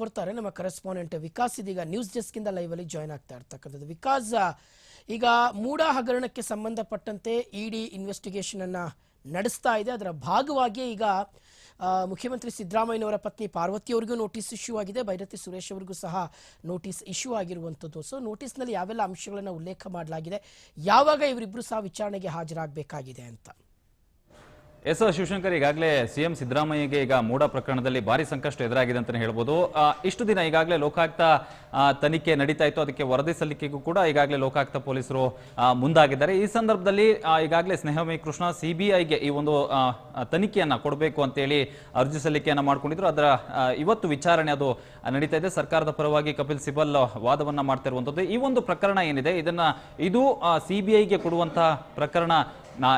ಕೊಡ್ತಾರೆ. ನಮ್ಮ ಕರೆಸ್ಪಾಂಡೆಂಟ್ ವಿಕಾಸ್ ಇದೀಗ ನ್ಯೂಸ್ ಡೆಸ್ಕ್ ಇಂದ ಲೈವ್ ಅಲ್ಲಿ ಜಾಯ್ನ್ ಆಗ್ತಾ ಇರ್ತಕ್ಕಂಥದ್ದು. ವಿಕಾಸ್, ಈಗ ಮೂಡ ಹಗರಣಕ್ಕೆ ಸಂಬಂಧಪಟ್ಟಂತೆ ಇಡಿ ಇನ್ವೆಸ್ಟಿಗೇಷನ್ ಅನ್ನ ನಡೆಸ್ತಾ ಇದೆ. ಅದರ ಭಾಗವಾಗಿ ಈಗ ಮುಖ್ಯಮಂತ್ರಿ ಸಿದ್ದರಾಮಯ್ಯನವರ ಪತ್ನಿ ಪಾರ್ವತಿ ಅವರಿಗೂ ನೋಟಿಸ್ ಇಶ್ಯೂ ಆಗಿದೆ. ಭೈರತಿ ಸುರೇಶ್ ಅವರಿಗೂ ಸಹ ನೋಟಿಸ್ ಇಶ್ಯೂ ಆಗಿರುವಂಥದ್ದು. ಸೊ ನೋಟಿಸ್ನಲ್ಲಿ ಯಾವೆಲ್ಲ ಅಂಶಗಳನ್ನು ಉಲ್ಲೇಖ ಮಾಡಲಾಗಿದೆ? ಯಾವಾಗ ಇವರಿಬ್ಬರು ಸಹ ವಿಚಾರಣೆಗೆ ಹಾಜರಾಗಬೇಕಾಗಿದೆ ಅಂತ. ಎಸ್ ಶಿವಶಂಕರ್ ಈಗಾಗಲೇ ಸಿಎಂ ಸಿದ್ದರಾಮಯ್ಯಗೆ ಈಗ ಮೂಡ ಪ್ರಕರಣದಲ್ಲಿ ಭಾರಿ ಸಂಕಷ್ಟ ಎದುರಾಗಿದೆ ಅಂತಲೇ ಹೇಳ್ಬೋದು. ಇಷ್ಟು ದಿನ ಈಗಾಗಲೇ ಲೋಕಾಯುಕ್ತ ತನಿಖೆ ನಡೀತಾ ಇತ್ತು. ಅದಕ್ಕೆ ವರದಿ ಸಲ್ಲಿಕೆಗೂ ಕೂಡ ಈಗಾಗಲೇ ಲೋಕಾಯುಕ್ತ ಪೊಲೀಸರು ಮುಂದಾಗಿದ್ದಾರೆ. ಈ ಸಂದರ್ಭದಲ್ಲಿ ಈಗಾಗಲೇ ಸ್ನೇಹಮಯಿ ಕೃಷ್ಣ ಸಿಬಿಐಗೆ ಈ ಒಂದು ಆ, ಕೊಡಬೇಕು ಅಂತೇಳಿ ಅರ್ಜಿ ಸಲ್ಲಿಕೆಯನ್ನು ಮಾಡಿಕೊಂಡಿದ್ರು. ಅದರ ಇವತ್ತು ವಿಚಾರಣೆ ಅದು ನಡೀತಾ ಇದೆ. ಸರ್ಕಾರದ ಪರವಾಗಿ ಕಪಿಲ್ ಸಿಬಲ್ ವಾದವನ್ನು ಮಾಡ್ತಾ ಇರುವಂತದ್ದು. ಈ ಒಂದು ಪ್ರಕರಣ ಏನಿದೆ? ಇದನ್ನು ಇದು ಸಿಬಿಐಗೆ ಕೊಡುವಂತಹ ಪ್ರಕರಣ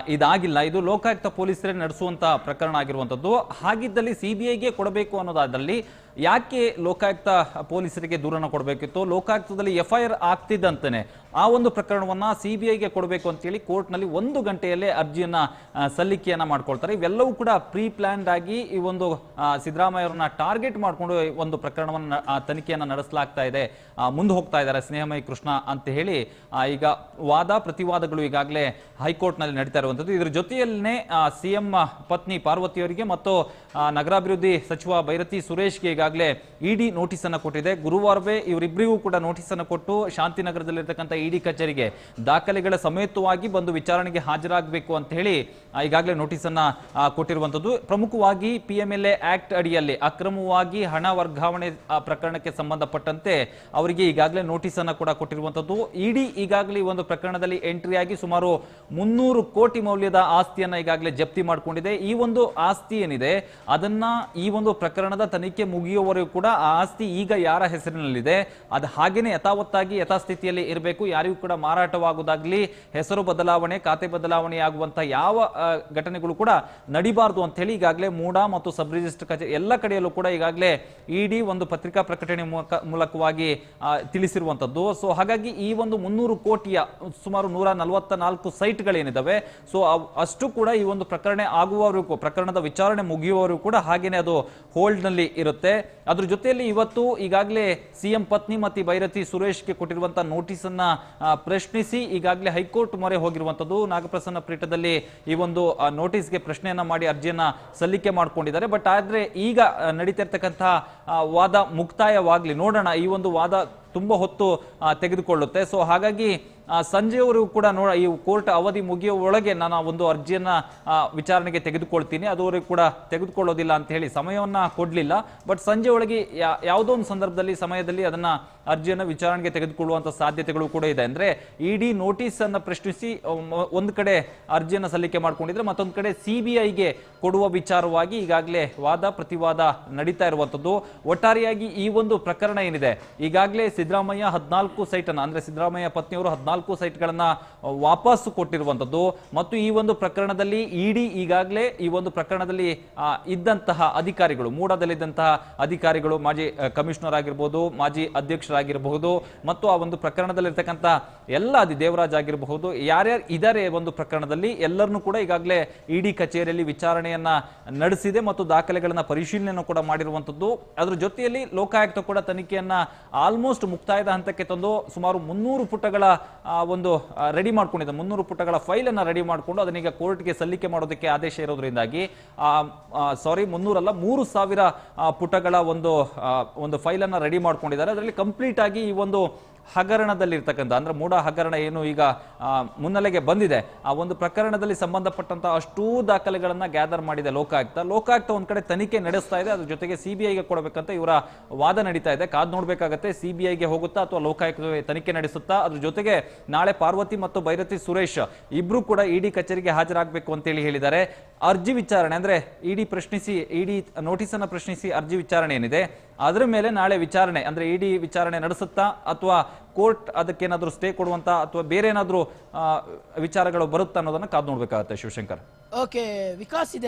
ಇದಾಗಿಲ್ಲ. ಇದು ಲೋಕಾಯುಕ್ತ ಪೊಲೀಸರೇ ನಡೆಸುವಂತಹ ಪ್ರಕರಣ ಆಗಿರುವಂತದ್ದು ಹಾಗಿದ್ದಲ್ಲಿ ಸಿಬಿಐಗೆ ಕೊಡಬೇಕು ಅನ್ನೋದಾದಲ್ಲಿ ಯಾಕೆ ಲೋಕಾಯುಕ್ತ ಪೊಲೀಸರಿಗೆ ದೂರನ ಕೊಡಬೇಕಿತ್ತು? ಲೋಕಾಯುಕ್ತದಲ್ಲಿ ಎಫ್ಐಆರ್ ಆಗ್ತಿದ್ದಂತೆ ಆ ಒಂದು ಪ್ರಕರಣವನ್ನ ಸಿಬಿಐಗೆ ಕೊಡಬೇಕು ಅಂತೇಳಿ ಕೋರ್ಟ್ನಲ್ಲಿ ಒಂದು ಗಂಟೆಯಲ್ಲೇ ಅರ್ಜಿಯನ್ನ ಸಲ್ಲಿಕೆಯನ್ನು ಮಾಡ್ಕೊಳ್ತಾರೆ. ಇವೆಲ್ಲವೂ ಕೂಡ ಪ್ರೀ ಪ್ಲ್ಯಾನ್ಡ್ ಆಗಿ ಈ ಒಂದು ಸಿದ್ದರಾಮಯ್ಯ ಅವರನ್ನ ಟಾರ್ಗೆಟ್ ಮಾಡಿಕೊಂಡು ಒಂದು ಪ್ರಕರಣವನ್ನ ತನಿಖೆಯನ್ನು ನಡೆಸಲಾಗ್ತಾ ಇದೆ. ಮುಂದೆ ಹೋಗ್ತಾ ಇದ್ದಾರೆ ಸ್ನೇಹಮಯಿ ಕೃಷ್ಣ ಅಂತ ಹೇಳಿ. ಈಗ ವಾದ, ಪ್ರತಿವಾದಗಳು ಈಗಾಗಲೇ ಹೈಕೋರ್ಟ್ನಲ್ಲಿ ನಡೀತಾ ಇರುವಂಥದ್ದು. ಇದರ ಜೊತೆಯಲ್ಲೇ ಸಿಎಂ ಪತ್ನಿ ಪಾರ್ವತಿಯವರಿಗೆ ಮತ್ತು ನಗರಾಭಿವೃದ್ಧಿ ಸಚಿವ ಭೈರತಿ ಸುರೇಶ್ಗೆ ಈಗಾಗಲೇ ಇಡಿ ನೋಟಿಸ್ ಅನ್ನು ಕೊಟ್ಟಿದೆ. ಗುರುವಾರವೇ ಇವರಿಬ್ಬರಿಗೂ ಕೂಡ ನೋಟಿಸ್ ಅನ್ನು ಕೊಟ್ಟು ಶಾಂತಿನಗರದಲ್ಲಿರ್ತಕ್ಕಂಥ ಇಡಿ ಕಚೇರಿಗೆ ದಾಖಲೆಗಳ ಸಮೇತವಾಗಿ ಬಂದು ವಿಚಾರಣೆಗೆ ಹಾಜರಾಗಬೇಕು ಅಂತ ಹೇಳಿ ಈಗಾಗಲೇ ನೋಟಿಸ್ ಅನ್ನ ಆ, ಕೊಟ್ಟಿರುವಂತದ್ದು ಪ್ರಮುಖವಾಗಿ ಪಿ ಎಂ ಆಕ್ಟ್ ಅಡಿಯಲ್ಲಿ ಅಕ್ರಮವಾಗಿ ಹಣ ವರ್ಗಾವಣೆ ಪ್ರಕರಣಕ್ಕೆ ಸಂಬಂಧಪಟ್ಟಂತೆ ಅವರಿಗೆ ಈಗಾಗಲೇ ನೋಟಿಸ್ ಅನ್ನ ಕೂಡ ಕೊಟ್ಟಿರುವಂತದ್ದು ಇಡಿ ಈಗಾಗಲೇ ಒಂದು ಪ್ರಕರಣದಲ್ಲಿ ಎಂಟ್ರಿ ಆಗಿ ಸುಮಾರು ಮುನ್ನೂರು ಕೋಟಿ ಮೌಲ್ಯದ ಆಸ್ತಿಯನ್ನ ಈಗಾಗಲೇ ಜಪ್ತಿ ಮಾಡಿಕೊಂಡಿದೆ. ಈ ಒಂದು ಆಸ್ತಿ ಏನಿದೆ ಅದನ್ನ ಈ ಒಂದು ಪ್ರಕರಣದ ತನಿಖೆ ಮುಗಿಯುವವರೆಗೂ ಕೂಡ ಆ ಆಸ್ತಿ ಈಗ ಯಾರ ಹೆಸರಿನಲ್ಲಿದೆ? ಅದು ಹಾಗೇನೆ ಯಥಾವತ್ತಾಗಿ ಯಥಾಸ್ಥಿತಿಯಲ್ಲಿ ಇರಬೇಕು. ಯಾರಿಗೂ ಕೂಡ ಮಾರಾಟವಾಗುವುದಾಗ್ಲಿ, ಹೆಸರು ಬದಲಾವಣೆ, ಖಾತೆ ಬದಲಾವಣೆ ಆಗುವಂತಹ ಯಾವ ಘಟನೆಗಳು ಕೂಡ ನಡಿಬಾರದು ಅಂತ ಹೇಳಿ ಈಗಾಗಲೇ ಮೂಡಾ ಮತ್ತು ಸಬ್ ರಿಜಿಸ್ಟರ್ ಕಚೇರಿ ಎಲ್ಲ ಕಡೆಯಲ್ಲೂ ಕೂಡ ಈಗಾಗಲೇ ಇಡಿ ಒಂದು ಪತ್ರಿಕಾ ಪ್ರಕಟಣೆ ಮೂಲಕ- ಮೂಲಕವಾಗಿ ತಿಳಿಸಿರುವಂತದ್ದು ಸೊ, ಹಾಗಾಗಿ ಈ ಒಂದು ಮುನ್ನೂರು ಕೋಟಿಯ, ಸುಮಾರು ನೂರ ನಲವತ್ತ ನಾಲ್ಕು ಸೈಟ್ಗಳೇನಿದ್ದಾವೆ ಸೊ ಅಷ್ಟು ಕೂಡ ಈ ಒಂದು ಪ್ರಕರಣ ಆಗುವವರೆಗೂ, ಪ್ರಕರಣದ ವಿಚಾರಣೆ ಮುಗಿಯುವವರೆಗೂ ಕೂಡ ಹಾಗೇನೆ ಅದು ಹೋಲ್ಡ್ನಲ್ಲಿ ಇರುತ್ತೆ. ಅದ್ರ ಜೊತೆಯಲ್ಲಿ ಇವತ್ತು ಈಗಾಗಲೇ ಸಿಎಂ ಪತ್ನಿ ಮತ್ತು ಭೈರತಿ ಸುರೇಶ್ಗೆ ಕೊಟ್ಟಿರುವಂತಹ ನೋಟಿಸ್ ಅನ್ನ ಪ್ರಶ್ನಿಸಿ ಈಗಾಗಲೇ ಹೈಕೋರ್ಟ್ ಮೊರೆ ಹೋಗಿರುವಂತದ್ದು ನಾಗಪ್ರಸನ್ನ ಪೀಠದಲ್ಲಿ ಈ ಒಂದು ನೋಟಿಸ್ಗೆ ಪ್ರಶ್ನೆಯನ್ನ ಮಾಡಿ ಅರ್ಜಿಯನ್ನ ಸಲ್ಲಿಕೆ ಮಾಡ್ಕೊಂಡಿದ್ದಾರೆ. ಬಟ್ ಆದ್ರೆ ಈಗ ನಡೀತಾ ವಾದ ಮುಕ್ತಾಯವಾಗ್ಲಿ, ನೋಡೋಣ. ಈ ಒಂದು ವಾದ ತುಂಬಾ ಹೊತ್ತು ತೆಗೆದುಕೊಳ್ಳುತ್ತೆ. ಸೊ ಹಾಗಾಗಿ ಆ, ಸಂಜೆವರೆಗೂ ಕೂಡ ನೋಡ ಈ ಕೋರ್ಟ್ ಅವಧಿ ಮುಗಿಯುವ ಒಳಗೆ ನಾನು ಒಂದು ಅರ್ಜಿಯನ್ನ ವಿಚಾರಣೆಗೆ ತೆಗೆದುಕೊಳ್ತೀನಿ. ಅದುವರೆಗೂ ಕೂಡ ತೆಗೆದುಕೊಳ್ಳೋದಿಲ್ಲ ಅಂತ ಹೇಳಿ ಸಮಯವನ್ನ ಕೊಡ್ಲಿಲ್ಲ. ಬಟ್ ಸಂಜೆ ಒಳಗೆ ಯಾವುದೋ ಒಂದು ಸಂದರ್ಭದಲ್ಲಿ ಸಮಯದಲ್ಲಿ ಅದನ್ನ ಅರ್ಜಿಯನ್ನು ವಿಚಾರಣೆಗೆ ತೆಗೆದುಕೊಳ್ಳುವಂತ ಸಾಧ್ಯತೆಗಳು ಕೂಡ ಇದೆ. ಅಂದ್ರೆ ಇಡಿ ನೋಟಿಸ್ ಅನ್ನ ಪ್ರಶ್ನಿಸಿ ಒಂದ್ ಕಡೆ ಅರ್ಜಿಯನ್ನ ಸಲ್ಲಿಕೆ ಮಾಡ್ಕೊಂಡಿದ್ರೆ ಮತ್ತೊಂದು ಕಡೆ ಸಿಬಿಐಗೆ ಕೊಡುವ ವಿಚಾರವಾಗಿ ಈಗಾಗಲೇ ವಾದ ಪ್ರತಿವಾದ ನಡೀತಾ ಇರುವಂತದ್ದು. ಒಟ್ಟಾರೆಯಾಗಿ ಈ ಒಂದು ಪ್ರಕರಣ ಏನಿದೆ? ಈಗಾಗಲೇ ಸಿದ್ದರಾಮಯ್ಯ ಹದಿನಾಲ್ಕು ಸೈಟ್ ಅನ್ನ ಅಂದ್ರೆ ಸಿದ್ದರಾಮಯ್ಯ ಪತ್ನಿಯವರು ಹದಿನಾಲ್ಕು ಸೈಟ್ಗಳನ್ನ ವಾಪಸ್ ಕೊಟ್ಟಿರುವಂತದ್ದು ಮತ್ತು ಈ ಒಂದು ಪ್ರಕರಣದಲ್ಲಿ ಇಡಿ ಈಗಾಗಲೇ ಈ ಒಂದು ಪ್ರಕರಣದಲ್ಲಿ ಇದ್ದಂತಹ ಅಧಿಕಾರಿಗಳು, ಮೂಡದಲ್ಲಿದ್ದಂತಹ ಅಧಿಕಾರಿಗಳು, ಮಾಜಿ ಕಮಿಷನರ್ ಆಗಿರ್ಬೋದು, ಮಾಜಿ ಅಧ್ಯಕ್ಷರಾಗಿರಬಹುದು, ಮತ್ತು ಆ ಒಂದು ಪ್ರಕರಣದಲ್ಲಿರ್ತಕ್ಕಂಥ ಎಲ್ಲ ಅದಿ ದೇವರಾಜ್ ಆಗಿರಬಹುದು, ಯಾರ್ಯಾರು ಇದಾರೆ ಒಂದು ಪ್ರಕರಣದಲ್ಲಿ, ಎಲ್ಲರನ್ನೂ ಕೂಡ ಈಗಾಗಲೇ ಇಡಿ ಕಚೇರಿಯಲ್ಲಿ ವಿಚಾರಣೆಯನ್ನ ನಡೆಸಿದೆ ಮತ್ತು ದಾಖಲೆಗಳನ್ನ ಪರಿಶೀಲನೆಯನ್ನು ಕೂಡ ಮಾಡಿರುವಂತದ್ದು ಅದರ ಜೊತೆಯಲ್ಲಿ ಲೋಕಾಯುಕ್ತ ಕೂಡ ತನಿಖೆಯನ್ನ ಆಲ್ಮೋಸ್ಟ್ ಮುಕ್ತಾಯದ ಹಂತಕ್ಕೆ ತಂದು ಸುಮಾರು ಮುನ್ನೂರು ಪುಟಗಳ ಒಂದು ರೆಡಿ ಮಾಡ್ಕೊಂಡಿದೆ ಮುನ್ನೂರು ಪುಟಗಳ ಫೈಲ್ ಅನ್ನ ರೆಡಿ ಮಾಡಿಕೊಂಡು ಅದನ್ನೀಗ ಕೋರ್ಟ್ಗೆ ಸಲ್ಲಿಕೆ ಮಾಡೋದಕ್ಕೆ ಆದೇಶ ಇರೋದ್ರಿಂದಾಗಿ ಸಾರಿ ಮುನ್ನೂರಲ್ಲ, ಮೂರು ಸಾವಿರ ಪುಟಗಳ ಒಂದು ಒಂದು ಫೈಲ್ ಅನ್ನ ರೆಡಿ ಮಾಡ್ಕೊಂಡಿದ್ದಾರೆ. ಅದರಲ್ಲಿ ಕಂಪ್ಲೀಟ್ ಆಗಿ ಈ ಒಂದು ಹಗರಣದಲ್ಲಿರ್ತಕ್ಕಂಥ, ಅಂದ್ರೆ ಮೂಡ ಹಗರಣ ಏನು ಈಗ ಮುನ್ನೆಲೆಗೆ ಬಂದಿದೆ, ಆ ಒಂದು ಪ್ರಕರಣದಲ್ಲಿ ಸಂಬಂಧಪಟ್ಟಂತ ಅಷ್ಟೂ ದಾಖಲೆಗಳನ್ನ ಗ್ಯಾದರ್ ಮಾಡಿದೆ ಲೋಕಾಯುಕ್ತ. ಲೋಕಾಯುಕ್ತ ಒಂದ್ ಕಡೆ ತನಿಖೆ ನಡೆಸ್ತಾ ಇದೆ, ಅದ್ರ ಜೊತೆಗೆ ಸಿಬಿಐಗೆ ಕೊಡಬೇಕಂತ ಇವರ ವಾದ ನಡೀತಾ ಇದೆ. ಕಾದ್ ನೋಡ್ಬೇಕಾಗತ್ತೆ ಸಿಬಿಐಗೆ ಹೋಗುತ್ತಾ ಅಥವಾ ಲೋಕಾಯುಕ್ತ ತನಿಖೆ ನಡೆಸುತ್ತಾ? ಅದ್ರ ಜೊತೆಗೆ ನಾಳೆ ಪಾರ್ವತಿ ಮತ್ತು ಭೈರತಿ ಸುರೇಶ್ ಇಬ್ರು ಕೂಡ ಇಡಿ ಕಚೇರಿಗೆ ಹಾಜರಾಗಬೇಕು ಅಂತೇಳಿ ಹೇಳಿದ್ದಾರೆ. ಅರ್ಜಿ ವಿಚಾರಣೆ, ಅಂದ್ರೆ ಇಡಿ ಪ್ರಶ್ನಿಸಿ, ಇಡಿ ನೋಟಿಸ್ ಅನ್ನ ಪ್ರಶ್ನಿಸಿ ಅರ್ಜಿ ವಿಚಾರಣೆ ಏನಿದೆ, ಅದರ ಮೇಲೆ ನಾಳೆ ವಿಚಾರಣೆ, ಅಂದ್ರೆ ಇಡಿ ವಿಚಾರಣೆ ನಡೆಸುತ್ತಾ, ಅಥವಾ ಕೋರ್ಟ್ ಅದಕ್ಕೇನಾದ್ರೂ ಸ್ಟೇ ಕೊಡುವಂತ, ಅಥವಾ ಬೇರೆ ಏನಾದರೂ ವಿಚಾರಗಳು ಬರುತ್ತಾ ಅನ್ನೋದನ್ನ ಕಾದು ನೋಡ್ಬೇಕಾಗತ್ತೆ ಶಿವಶಂಕರ್. ಓಕೆ ವಿಕಾಸ್